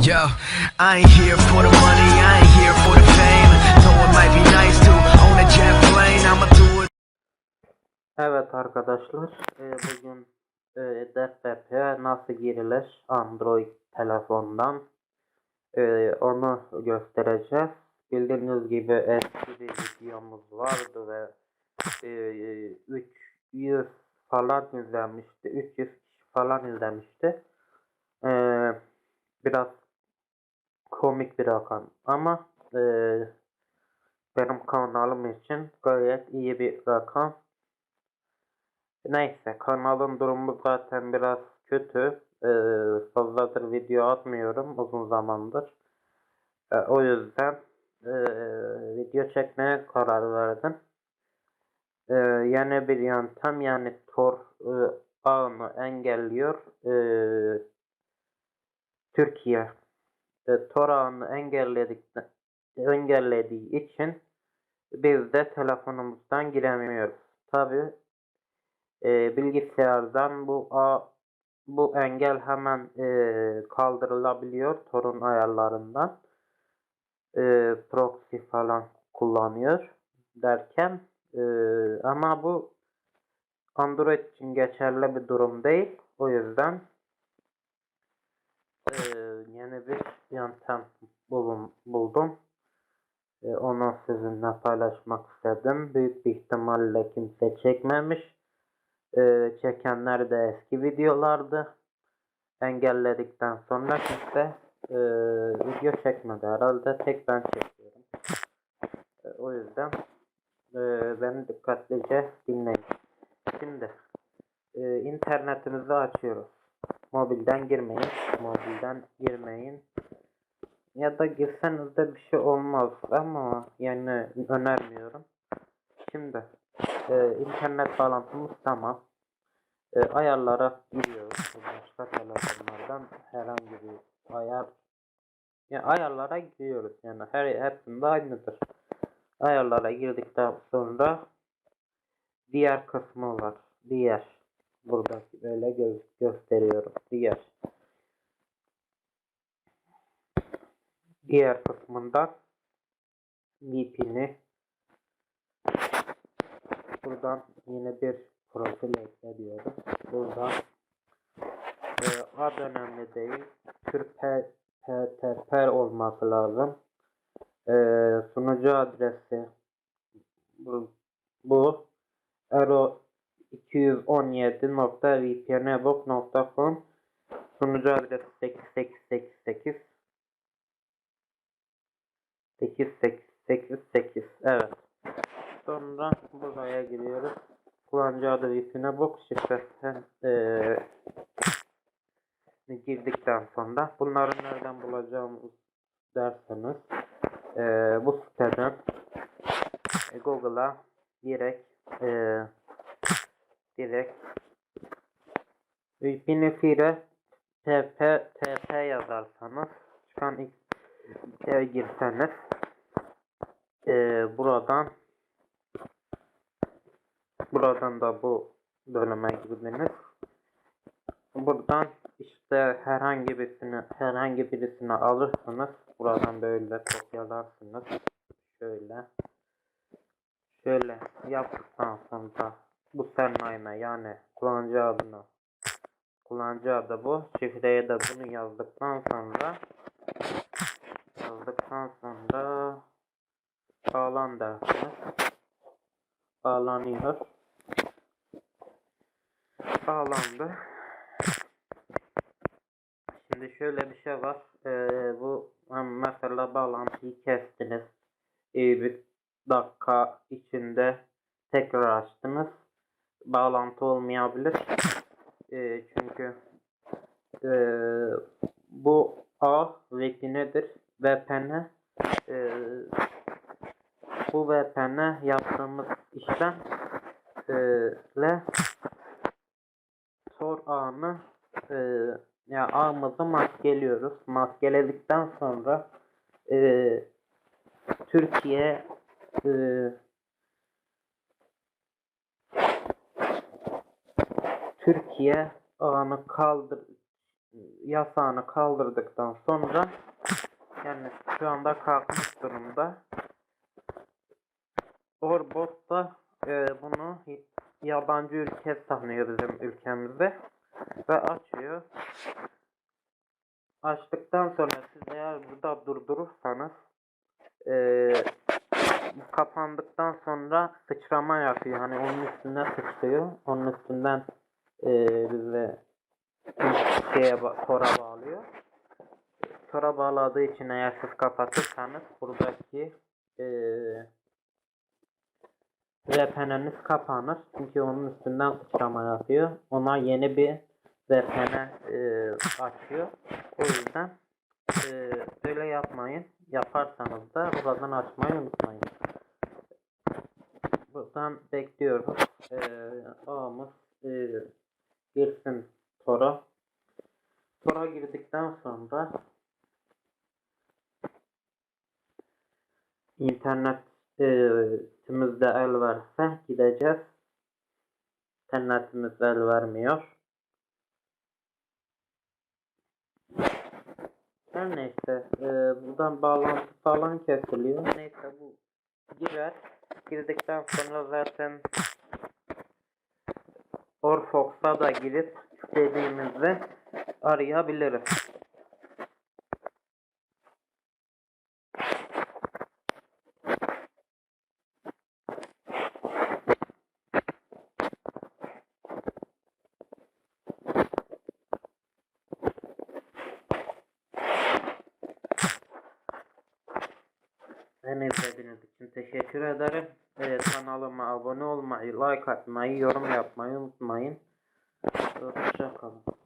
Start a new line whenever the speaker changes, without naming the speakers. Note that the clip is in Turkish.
Yo, I ain't here for the money, I ain't here for the fame. Though it might be nice to own a jet plane, I'ma do it.
Evet arkadaşlar, e, bugün e, DFP nasıl girilir Android telefondan e, onu göstereceğiz. Bildiğiniz gibi eski bir videomuz vardı ve e, 300 falan izlenmişti, 300 kişi falan izlemişti. E, biraz komik bir rakam ama e, benim kanalım için gayet iyi bir rakam. Neyse kanalın durumu zaten biraz kötü. Ee, fazladır video atmıyorum uzun zamandır. Ee, o yüzden ee, video çekmeye karar verdim. Ee, yeni bir yöntem yani Tor e, ağını engelliyor. Ee, Türkiye e, Tor ağını engelledik, engellediği için biz de telefonumuzdan giremiyoruz. Tabi e, bilgisayardan bu a bu engel hemen e, kaldırılabiliyor torun ayarlarından e, proxy falan kullanıyor derken e, ama bu Android için geçerli bir durum değil o yüzden e, yeni bir yöntem bulun, buldum e, onu sizinle paylaşmak istedim büyük bir ihtimalle kimse çekmemiş ee, çekenler de eski videolardı. Engelledikten sonra kimse e, video çekmedi. Herhalde tek ben çekiyorum. E, o yüzden e, beni dikkatlice dinleyin. Şimdi e, internetimizi açıyoruz. Mobilden girmeyin. Mobilden girmeyin. Ya da girseniz de bir şey olmaz ama yani önermiyorum. Şimdi e, internet bağlantımız tamam. E, ayarlara giriyoruz. Başka telefonlardan herhangi bir ayar yani ayarlara giriyoruz. Yani her hepsinde aynıdır. Ayarlara girdikten sonra diğer kısmı var. Diğer burada böyle gö gösteriyorum. Diğer diğer kısmından VPN'i Buradan yine bir profil ekle diyoruz. Burada e, ad önemli değil. TÜRPTP olması lazım. E, sunucu adresi bu, bu ero 217.vpnbook.com sunucu adresi 8888 8888 evet. Sonra buraya giriyoruz. Kullanıcı adı ismine box şifresi ee, girdikten sonra bunları nereden bulacağımız derseniz ee, bu siteden e, Google'a direkt ee, direkt Binefire TP TP yazarsanız çıkan ilk siteye girseniz ee, buradan Buradan da bu bölüme girdiniz. Buradan işte herhangi birisini herhangi birisini alırsınız. Buradan böyle kopyalarsınız. Şöyle. Şöyle yaptıktan sonra bu sermayeme yani kullanıcı adını kullanıcı adı bu. Şifreye de bunu yazdıktan sonra yazdıktan sonra bağlan dersiniz. Bağlanıyor bağlandı. Şimdi şöyle bir şey var. Ee, bu mesela bağlantıyı kestiniz. Ee, bir dakika içinde tekrar açtınız. Bağlantı olmayabilir. Ee, çünkü e, bu A veki nedir? VPN e, bu VPN yaptığımız işlem e, Tor ağını e, ya ağımızı maskeliyoruz. Maskeledikten sonra e, Türkiye e, Türkiye ağını kaldır yasağını kaldırdıktan sonra yani şu anda kalkmış durumda. Orbot da e, bunu yabancı ülke sanıyor bizim ülkemizde ve açıyor. Açtıktan sonra siz eğer burada durdurursanız e, kapandıktan sonra sıçrama yapıyor. Hani onun üstüne sıçrıyor. Onun üstünden e, bize şeye tora bağlıyor. Tora bağladığı için eğer siz kapatırsanız buradaki e, VPN'iniz kapanır. Çünkü onun üstünden sıçrama yapıyor. Ona yeni bir VPN e, açıyor. O yüzden e, böyle yapmayın. Yaparsanız da buradan açmayı unutmayın. Buradan bekliyoruz. E, ağımız e, girsin Tora. Tora girdikten sonra internet e, sitemizde el verse gideceğiz. İnternetimiz el vermiyor. Her neyse e, buradan bağlantı falan kesiliyor. Neyse bu girer. Girdikten sonra zaten Orfox'a da girip istediğimizde arayabiliriz. Beni izlediğiniz için teşekkür ederim. Ee, kanalıma abone olmayı, like atmayı, yorum yapmayı unutmayın. Hoşçakalın.